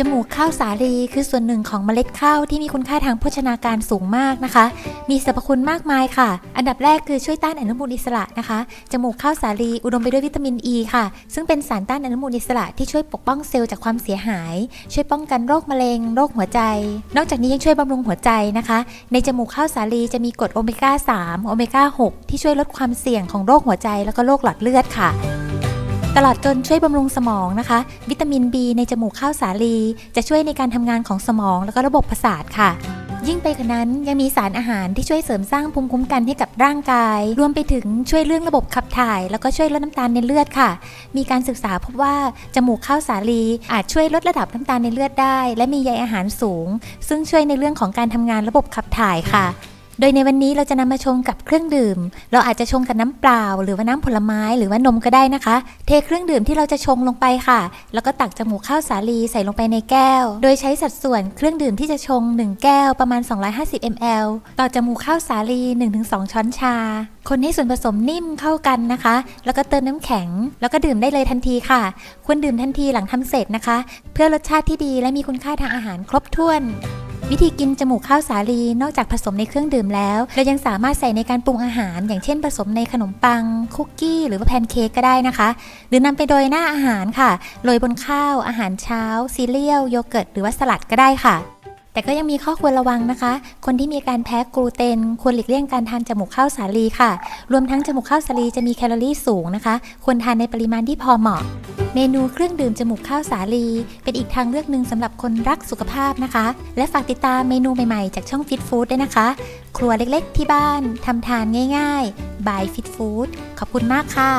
จมูกข้าวสาลีคือส่วนหนึ่งของเมล็ดข้าวที่มีคุณค่าทางโภชนาการสูงมากนะคะ มีสรรพคุณมากมายค่ะ อันดับแรกคือช่วยต้านอนุมูลอิสระนะคะ จมูกข้าวสาลีอุดมไปด้วยวิตามินอ e ีค่ะ ซึ่งเป็นสารต้านอนุมูลอิสระที่ช่วยปกป้องเซลล์จากความเสียหาย ช่วยป้องกันโรคมะเร็ง โรคหัวใจ นอกจากนี้ยังช่วยบำรุงหัวใจนะคะ ในจมูกข้าวสาลีจะมีกรดโอเมก้า3โอเมก้า6ที่ช่วยลดความเสี่ยงของโรคหัวใจ แล้วก็โรคหลอดเลือดค่ะ ตลอดจนช่วยบำรุงสมองนะคะ วิตามิน B ในจมูกข้าวสาลี จะช่วยในการทำงานของสมองแล้วก็ระบบประสาทค่ะ ยิ่งไปกว่านั้นยังมีสารอาหารที่ช่วยเสริมสร้างภูมิคุ้มกันให้กับร่างกาย รวมไปถึงช่วยเรื่องระบบขับถ่าย แล้วก็ช่วยลดน้ำตาลในเลือดค่ะ มีการศึกษาพบว่าจมูกข้าวสาลี อาจช่วยลดระดับน้ำตาลในเลือดได้ และมีใยอาหารสูง ซึ่งช่วยในเรื่องของการทำงานระบบขับถ่ายค่ะ โดยในวันนี้เราจะนำมาชงกับเครื่องดื่ม เราอาจจะชงกับน้ำเปล่า หรือว่าน้ำผลไม้หรือว่านมก็ได้นะคะ เทเครื่องดื่มที่เราจะชงลงไปค่ะ แล้วก็ตักจมูกข้าวสาลีใส่ลงไปในแก้ว โดยใช้สัดส่วนเครื่องดื่มที่จะชง 1 แก้วประมาณ 250 ml ต่อจมูกข้าวสาลี 1-2 ช้อนชา คนให้ส่วนผสมนิ่มเข้ากันนะคะ แล้วก็เติมน้ำแข็ง แล้วก็ดื่มได้เลยทันทีค่ะ ควรดื่มทันทีหลังทำเสร็จนะคะ เพื่อรสชาติที่ดีและมีคุณค่าทางอาหารครบถ้วน วิธีกินจมูกข้าวสาลีนอกจากผสมในเครื่องดื่มแล้ว เรายังสามารถใส่ในการปรุงอาหาร อย่างเช่น ผสมในขนมปัง คุกกี้ หรือว่าแพนเค้กก็ได้นะคะ หรือนำไปโดยหน้าอาหารค่ะโรยบนข้าว อาหารเช้า ซีเรียลโยเกิร์ตหรือว่าสลัดก็ได้ค่ะแต่ก็ยังมีข้อควรระวังนะคะ คนที่มีการแพ้กลูเตน ควรหลีกเลี่ยงการทานจมูกข้าวสาลีค่ะ รวมทั้งจมูกข้าวสาลีจะมีแคลอรี่สูงนะคะ ควรทานในปริมาณที่พอเหมาะ เมนูเครื่องดื่มจมูกข้าวสาลี เป็นอีกทางเลือกหนึ่งสำหรับคนรักสุขภาพนะคะ และฝากติดตามเมนูใหม่ๆ จากช่องฟิตฟู้ดด้วยนะคะ ครัวเล็กๆที่บ้านทำทานง่ายๆบายฟิตฟู้ดขอบคุณมากค่ะ